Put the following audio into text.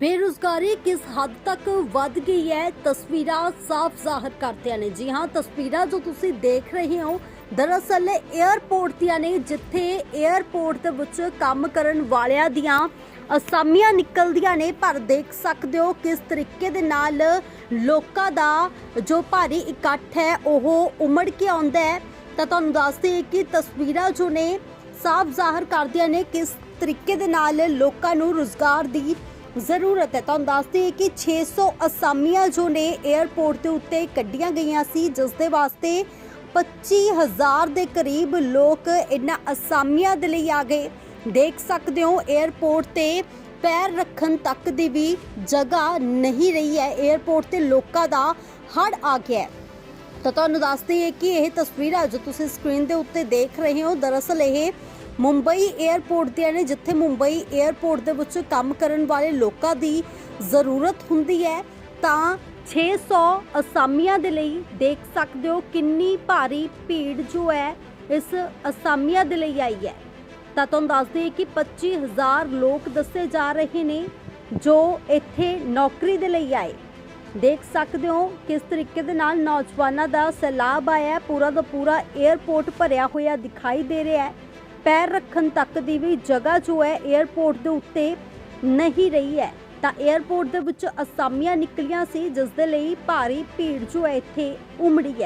ਬੇਰੁਜ਼ਗਾਰੀ ਕਿਸ ਹੱਦ ਤੱਕ ਵੱਧ ਗਈ ਹੈ? ਤਸਵੀਰਾਂ ਸਾਫ਼ ਜ਼ਾਹਰ ਕਰਦੀਆਂ ਨੇ। ਜੀ ਹਾਂ, ਤਸਵੀਰਾਂ ਜੋ ਤੁਸੀਂ ਦੇਖ ਰਹੇ ਹੋ, ਦਰਅਸਲ 에ਅਰਪੋਰਟ ਦੀਆਂ ਨੇ, ਜਿੱਥੇ 에ਅਰਪੋਰਟ ਦੇ ਵਿੱਚ ਕੰਮ ਕਰਨ ਵਾਲਿਆਂ ਦੀਆਂ ਅਸਾਮੀਆਂ ਨਿਕਲਦੀਆਂ ਨੇ। ਪਰ ਦੇਖ ਸਕਦੇ ਹੋ ਕਿਸ ਤਰੀਕੇ ਦੇ ਨਾਲ ਲੋਕਾਂ ਦਾ ਜੋ ਭਾਰੀ ਇਕੱਠ ਹੈ, ਉਹ ਉਮੜ ਕੇ ਆਉਂਦਾ ਹੈ। ਤਾਂ ਤੁਹਾਨੂੰ ਦੱਸਦੇ ਕਿ ਤਸਵੀਰਾਂ ਜੋ ਨੇ, ਸਾਫ਼ ਜ਼ਾਹਰ ਕਰਦੀਆਂ ਨੇ ਕਿਸ ਤਰੀਕੇ ਦੇ ਨਾਲ ਲੋਕਾਂ ਨੂੰ ਰੁਜ਼ਗਾਰ ਦੀ ਜ਼ਰੂਰਤ ਹੈ। ਤੁਹਾਨੂੰ ਦੱਸ ਦੱਸਦੇ ਕਿ 600 ਅਸਾਮੀਆਂ ਜੋ ਨੇ 에어ਪੋਰਟ ਦੇ ਉੱਤੇ ਕੱਢੀਆਂ ਗਈਆਂ ਸੀ, ਜਿਸ ਦੇ ਵਾਸਤੇ 25000 ਦੇ ਕਰੀਬ ਲੋਕ ਇਹਨਾਂ ਅਸਾਮੀਆਂ ਦੇ ਲਈ ਆ ਗਏ। ਦੇਖ ਸਕਦੇ ਹੋ 에어ਪੋਰਟ ਤੇ ਪੈਰ ਰੱਖਣ ਤੱਕ ਦੀ ਵੀ ਜਗ੍ਹਾ ਨਹੀਂ ਰਹੀ ਹੈ। 에어ਪੋਰਟ ਤੇ ਲੋਕਾਂ ਦਾ ਹੜ ਆ ਗਿਆ ਹੈ। ਤਾਂ ਤੁਹਾਨੂੰ ਦੱਸ ਹਾਂ ਕਿ ਇਹ ਤਸਵੀਰਾਂ ਜੋ ਤੁਸੀਂ ਸਕਰੀਨ ਦੇ ਉੱਤੇ ਦੇਖ ਰਹੇ ਹੋ, ਦਰਅਸਲ ਇਹ ਮੁੰਬਈ 에ਅਰਪੋਰਟ ਦੀਆਂ ਨੇ, ਜਿੱਥੇ ਮੁੰਬਈ 에ਅਰਪੋਰਟ ਦੇ ਵਿੱਚ ਕੰਮ ਕਰਨ ਵਾਲੇ ਲੋਕਾਂ ਦੀ ਜ਼ਰੂਰਤ ਹੁੰਦੀ ਹੈ, ਤਾਂ 600 ਅਸਾਮੀਆਂ ਦੇ ਲਈ ਦੇਖ ਸਕਦੇ ਹੋ ਕਿੰਨੀ ਭਾਰੀ ਭੀੜ ਜੋ ਹੈ, ਇਸ ਅਸਾਮੀਆਂ ਦੇ ਲਈ ਆਈ ਹੈ। ਤਾਂ ਤੁਹਾਨੂੰ ਦੱਸਦੇ ਕਿ 25000 ਲੋਕ ਦੱਸੇ ਜਾ ਰਹੇ ਨੇ, ਜੋ ਇੱਥੇ ਨੌਕਰੀ ਦੇ ਲਈ ਆਏ। ਦੇਖ ਸਕਦੇ ਹੋ ਕਿਸ ਤਰੀਕੇ ਦੇ ਨਾਲ ਨੌਜਵਾਨਾਂ ਦਾ ਸਲਾਬ ਆਇਆ ਪੂਰਾ ਦਾ ਪੂਰਾ 에ਅਰਪੋਰਟ ਭਰਿਆ ਹੋਇਆ ਦਿਖਾਈ ਦੇ ਰਿਹਾ ਹੈ। ਪੈਰ ਰੱਖਣ ਤੱਕ ਦੀ ਵੀ ਜਗ੍ਹਾ ਜੋ ਹੈ 에ਅਰਪੋਰਟ ਦੇ ਉੱਤੇ ਨਹੀਂ ਰਹੀ ਹੈ। ਤਾਂ 에ਅਰਪੋਰਟ ਦੇ ਵਿੱਚ ਅਸਾਮੀਆਂ ਨਿਕਲੀਆਂ ਸੀ, ਜਿਸ ਦੇ ਲਈ ਭਾਰੀ ਭੀੜ ਜੋ ਹੈ ਇੱਥੇ ਉਮੜੀ ਹੈ।